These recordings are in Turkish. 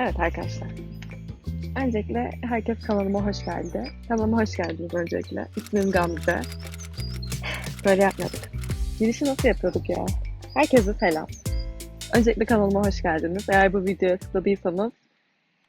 Evet arkadaşlar. Öncelikle herkes kanalıma hoş geldi. Kanalıma hoş geldiniz öncelikle. İsmim Gamze. Böyle yapmadık. Girişi nasıl yapıyorduk ya? Herkese selam. Öncelikle kanalıma hoş geldiniz. Eğer bu videoya tıkladıysanız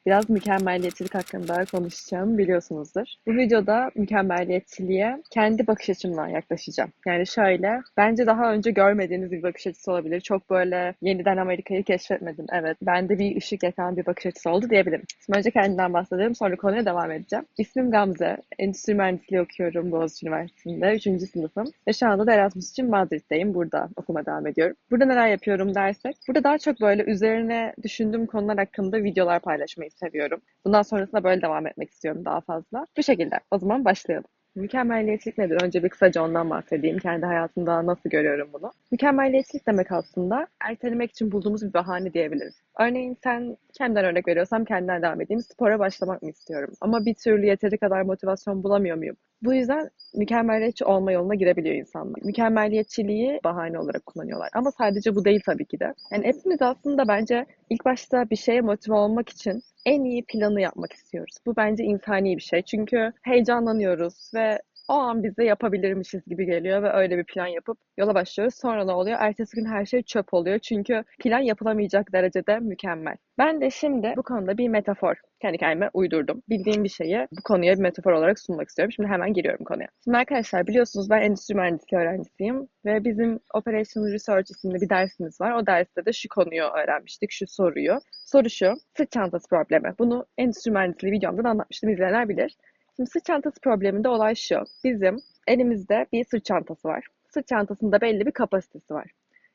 biraz mükemmelliyetçilik hakkında konuşacağım biliyorsunuzdur. Bu videoda mükemmelliyetçiliğe kendi bakış açımdan yaklaşacağım. Yani şöyle, bence daha önce görmediğiniz bir bakış açısı olabilir. Çok böyle yeniden Amerika'yı keşfetmedim. Evet, bende bir ışık yakan bir bakış açısı oldu diyebilirim. Şimdi önce kendimden bahsedelim, sonra konuya devam edeceğim. İsmim Gamze, endüstri mühendisliği okuyorum Boğaziçi Üniversitesi'nde, 3. sınıfım. Ve şu anda da Erasmus için Madrid'deyim, burada okuma devam ediyorum. Burada neler yapıyorum dersek, burada daha çok böyle üzerine düşündüğüm konular hakkında videolar paylaşmayı seviyorum. Bundan sonrasında böyle devam etmek istiyorum daha fazla. Bu şekilde. O zaman başlayalım. Mükemmelliyetçilik nedir? Önce bir kısaca ondan bahsedeyim. Kendi hayatımda nasıl görüyorum bunu? Mükemmelliyetçilik demek aslında ertelemek için bulduğumuz bir bahane diyebiliriz. Örneğin sen kendimden örnek veriyorsam kendimden devam edeyim. Spora başlamak mı istiyorum? Ama bir türlü yeteri kadar motivasyon bulamıyor muyum? Bu yüzden mükemmelliyetçi olma yoluna girebiliyor insanlar. Mükemmelliyetçiliği bahane olarak kullanıyorlar. Ama sadece bu değil tabii ki de. Yani hepimiz aslında bence ilk başta bir şeye motive olmak için en iyi planı yapmak istiyoruz. Bu bence insani bir şey. Çünkü heyecanlanıyoruz ve o an bize yapabilirmişiz gibi geliyor ve öyle bir plan yapıp yola başlıyoruz. Sonra ne oluyor? Ertesi gün her şey çöp oluyor. Çünkü plan yapılamayacak derecede mükemmel. Ben de şimdi bu konuda bir metafor kendi kendime uydurdum. Bildiğim bir şeyi bu konuya bir metafor olarak sunmak istiyorum. Şimdi hemen giriyorum konuya. Şimdi arkadaşlar biliyorsunuz ben endüstri mühendisliği öğrencisiyim ve bizim Operational Research isimli bir dersimiz var. O derste de şu konuyu öğrenmiştik, şu soruyu. Soru şu, sırt çantası problemi. Bunu endüstri mühendisliği videomda da anlatmıştım, izleyenler bilir. Şimdi sırt çantası probleminde olay şu. Bizim elimizde bir sırt çantası var. Sırt çantasında belli bir kapasitesi var.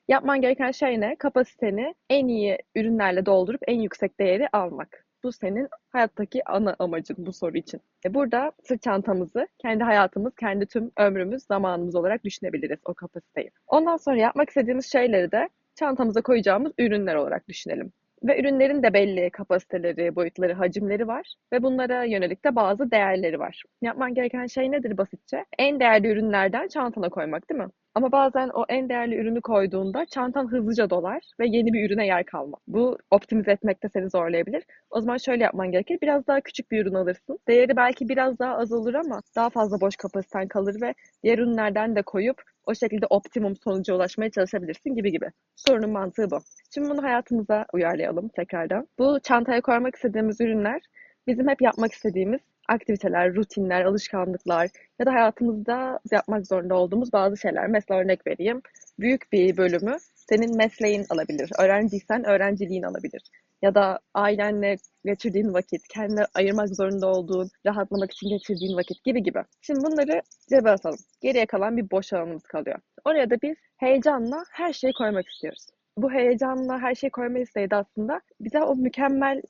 Yapman gereken şey ne? Kapasiteni en iyi ürünlerle doldurup en yüksek değeri almak. Bu senin hayattaki ana amacın bu soru için. E burada sırt çantamızı kendi hayatımız, kendi tüm ömrümüz, zamanımız olarak düşünebiliriz o kapasiteyi. Ondan sonra yapmak istediğimiz şeyleri de çantamıza koyacağımız ürünler olarak düşünelim. Ve ürünlerin de belli kapasiteleri, boyutları, hacimleri var. Ve bunlara yönelik de bazı değerleri var. Yapman gereken şey nedir basitçe? En değerli ürünlerden çantana koymak değil mi? Ama bazen o en değerli ürünü koyduğunda çantan hızlıca dolar ve yeni bir ürüne yer kalmaz. Bu optimize etmekte seni zorlayabilir. O zaman şöyle yapman gerekir. Biraz daha küçük bir ürün alırsın. Değeri belki biraz daha az olur ama daha fazla boş kapasiten kalır ve diğer ürünlerden de koyup o şekilde optimum sonuca ulaşmaya çalışabilirsin gibi gibi. Sorunun mantığı bu. Şimdi bunu hayatımıza uyarlayalım tekrardan. Bu çantaya koymak istediğimiz ürünler bizim hep yapmak istediğimiz aktiviteler, rutinler, alışkanlıklar ya da hayatımızda yapmak zorunda olduğumuz bazı şeyler. Mesela örnek vereyim. Büyük bir bölümü senin mesleğin alabilir. Öğrenciysen öğrenciliğin alabilir. Ya da ailenle geçirdiğin vakit, kendine ayırmak zorunda olduğun, rahatlamak için geçirdiğin vakit gibi gibi. Şimdi bunları cebe atalım. Geriye kalan bir boş alanımız kalıyor. Oraya da biz heyecanla her şeyi koymak istiyoruz. Bu heyecanla her şeyi koyma isteği de aslında bize o mükemmel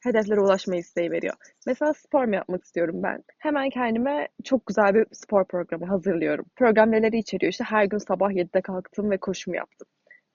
hedeflere ulaşma isteği veriyor. Mesela spor mu yapmak istiyorum ben? Hemen kendime çok güzel bir spor programı hazırlıyorum. Program neleri içeriyor? İşte her gün sabah 7'de kalktım ve koşumu yaptım.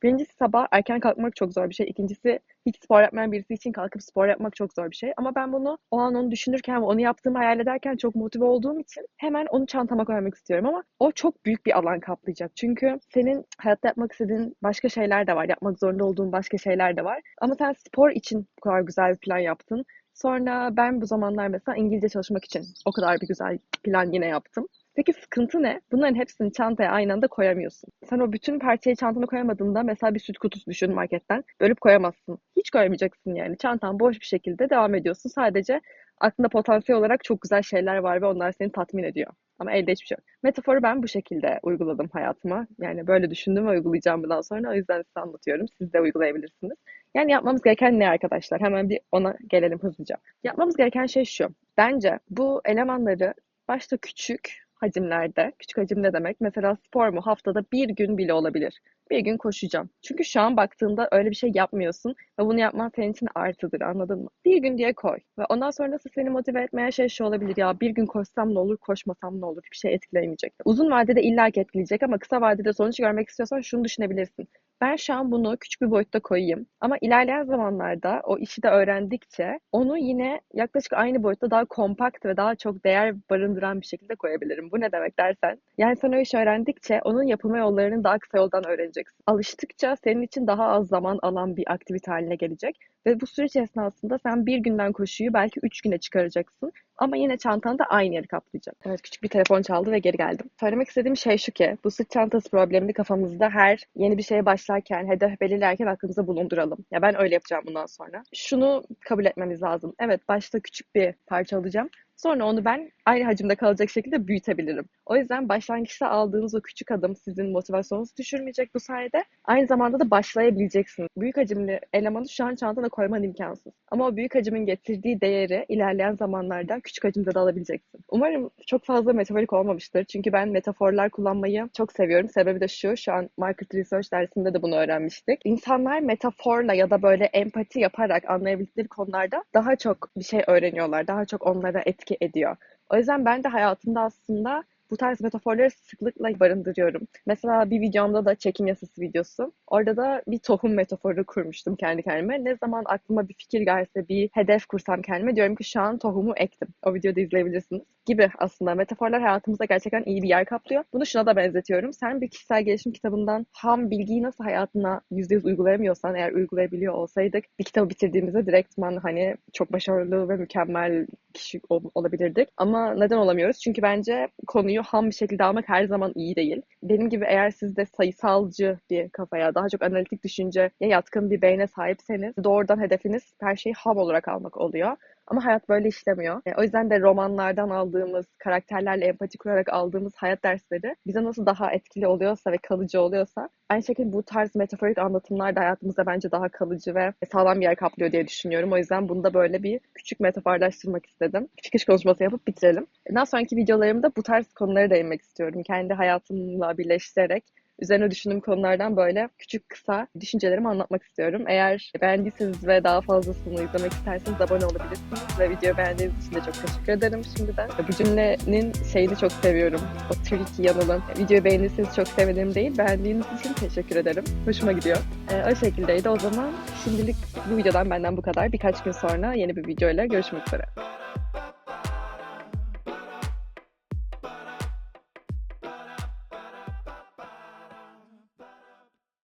Birincisi sabah erken kalkmak çok zor bir şey. İkincisi hiç spor yapmayan birisi için kalkıp spor yapmak çok zor bir şey. Ama ben bunu o an onu düşünürken ve onu yaptığımı hayal ederken çok motive olduğum için hemen onu çantama koymak istiyorum. Ama o çok büyük bir alan kaplayacak. Çünkü senin hayatta yapmak istediğin başka şeyler de var. Yapmak zorunda olduğun başka şeyler de var. Ama sen spor için bu kadar güzel bir plan yaptın. Sonra ben bu zamanlar mesela İngilizce çalışmak için o kadar bir güzel plan yine yaptım. Peki sıkıntı ne? Bunların hepsini çantaya aynı anda koyamıyorsun. Sen o bütün parçayı çantana koyamadığında mesela bir süt kutusu düşün marketten. Bölüp koyamazsın. Hiç koyamayacaksın yani. Çantan boş bir şekilde devam ediyorsun. Sadece aklında potansiyel olarak çok güzel şeyler var ve onlar seni tatmin ediyor. Ama elde hiçbir şey yok. Metaforu ben bu şekilde uyguladım hayatıma. Yani böyle düşündüm ve uygulayacağım bundan sonra. O yüzden size anlatıyorum. Siz de uygulayabilirsiniz. Yani yapmamız gereken ne arkadaşlar? Hemen bir ona gelelim hızlıca. Yapmamız gereken şey şu. Bence bu elemanları başta küçük hacimlerde. Küçük hacim ne demek? Mesela spor mu? Haftada bir gün bile olabilir. Bir gün koşacağım. Çünkü şu an baktığında öyle bir şey yapmıyorsun ve bunu yapman senin için artıdır anladın mı? Bir gün diye koy. Ve ondan sonrası seni motive etmeyen şey şu olabilir ya bir gün koşsam ne olur koşmasam ne olur hiçbir şey etkileyemeyecek. Uzun vadede illaki etkileyecek ama kısa vadede sonuç görmek istiyorsan şunu düşünebilirsin. Ben şu an bunu küçük bir boyutta koyayım. Ama ilerleyen zamanlarda o işi de öğrendikçe onu yine yaklaşık aynı boyutta daha kompakt ve daha çok değer barındıran bir şekilde koyabilirim. Bu ne demek dersen? Yani sen o işi öğrendikçe onun yapılma yollarını daha kısa yoldan öğreneceksin. Alıştıkça senin için daha az zaman alan bir aktivite haline gelecek. Ve bu süreç esnasında sen bir günden koşuyu belki üç güne çıkaracaksın. Ama yine çantan da aynı yeri kaplayacak. Evet küçük bir telefon çaldı ve geri geldim. Söylemek istediğim şey şu ki bu sırt çantası problemini kafamızda her yeni bir şeye başlarken, hedef belirlerken aklımıza bulunduralım. Ya ben öyle yapacağım bundan sonra. Şunu kabul etmemiz lazım. Evet başta küçük bir parça alacağım. Sonra onu ben aynı hacimde kalacak şekilde büyütebilirim. O yüzden başlangıçta aldığınız o küçük adım sizin motivasyonunuzu düşürmeyecek bu sayede. Aynı zamanda da başlayabileceksiniz. Büyük hacimli elemanı şu an çantana koyman imkansız. Ama o büyük hacmin getirdiği değeri ilerleyen zamanlarda küçük hacimde de alabileceksin. Umarım çok fazla metaforik olmamıştır. Çünkü ben metaforlar kullanmayı çok seviyorum. Sebebi de şu, şu an Market Research dersinde de bunu öğrenmiştik. İnsanlar metaforla ya da böyle empati yaparak anlayabildikleri konularda daha çok bir şey öğreniyorlar. Daha çok onlara etki ediyor. O yüzden ben de hayatımda aslında bu tarz metaforları sıklıkla barındırıyorum. Mesela bir videomda da çekim yasası videosu. Orada da bir tohum metaforu kurmuştum kendi kendime. Ne zaman aklıma bir fikir gelse, bir hedef kursam kendime diyorum ki şu an tohumu ektim. O videoda izleyebilirsiniz. Gibi aslında metaforlar hayatımızda gerçekten iyi bir yer kaplıyor. Bunu şuna da benzetiyorum. Sen bir kişisel gelişim kitabından ham bilgiyi nasıl hayatına %100 uygulayamıyorsan eğer uygulayabiliyor olsaydık bir kitabı bitirdiğimizde direktman hani çok başarılı ve mükemmel kişi ol- olabilirdik. Ama neden olamıyoruz? Çünkü bence konuyu ham bir şekilde almak her zaman iyi değil. Benim gibi eğer siz de sayısalcı bir kafaya, daha çok analitik düşünceye yatkın bir beyne sahipseniz doğrudan hedefiniz her şeyi ham olarak almak oluyor. Ama hayat böyle işlemiyor. E, o yüzden de romanlardan aldığımız, karakterlerle empati kurarak aldığımız hayat dersleri bize nasıl daha etkili oluyorsa ve kalıcı oluyorsa aynı şekilde bu tarz metaforik anlatımlar da hayatımızda bence daha kalıcı ve sağlam bir yer kaplıyor diye düşünüyorum. O yüzden bunu da böyle bir küçük metaforlaştırmak istedim. Çıkış konuşması yapıp bitirelim. Daha sonraki videolarımda bu tarz konuları değinmek istiyorum. Kendi hayatımla birleştirerek üzerine düşündüğüm konulardan böyle küçük kısa düşüncelerimi anlatmak istiyorum. Eğer beğendiyseniz ve daha fazlasını izlemek isterseniz abone olabilirsiniz ve videoyu beğendiğiniz için de çok teşekkür ederim şimdiden. Bu cümlenin şeyini çok seviyorum. O tricky yanılın. Videoyu beğendiyseniz çok sevdiğim değil, beğendiğiniz için teşekkür ederim. Hoşuma gidiyor. Ee, o şekildeydi. O zaman şimdilik bu videodan benden bu kadar. Birkaç gün sonra yeni bir videoyla görüşmek üzere.